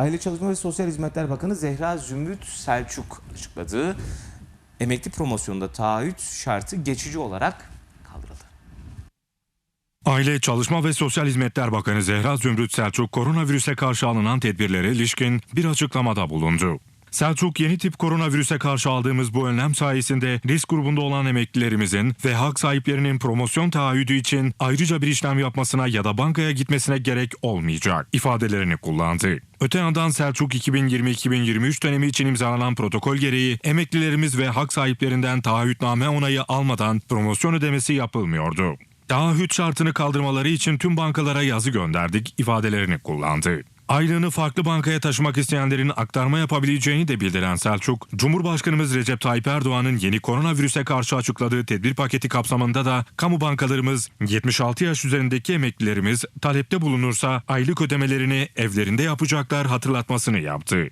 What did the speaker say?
Aile Çalışma ve Sosyal Hizmetler Bakanı Zehra Zümrüt Selçuk açıkladı. Emekli promosyonunda taahhüt şartı geçici olarak kaldırıldı. Aile, Çalışma ve Sosyal Hizmetler Bakanı Zehra Zümrüt Selçuk koronavirüse karşı alınan tedbirlere ilişkin bir açıklamada bulundu. Selçuk yeni tip koronavirüse karşı aldığımız bu önlem sayesinde risk grubunda olan emeklilerimizin ve hak sahiplerinin promosyon taahhüdü için ayrıca bir işlem yapmasına ya da bankaya gitmesine gerek olmayacak ifadelerini kullandı. Öte yandan Selçuk 2020-2023 dönemi için imzalanan protokol gereği emeklilerimiz ve hak sahiplerinden taahhütname onayı almadan promosyon ödemesi yapılmıyordu. Taahhüt şartını kaldırmaları için tüm bankalara yazı gönderdik ifadelerini kullandı. Aylığını farklı bankaya taşımak isteyenlerin aktarma yapabileceğini de bildiren Selçuk, Cumhurbaşkanımız Recep Tayyip Erdoğan'ın yeni koronavirüse karşı açıkladığı tedbir paketi kapsamında da kamu bankalarımız 76 yaş üzerindeki emeklilerimiz talepte bulunursa aylık ödemelerini evlerinde yapacaklar hatırlatmasını yaptı.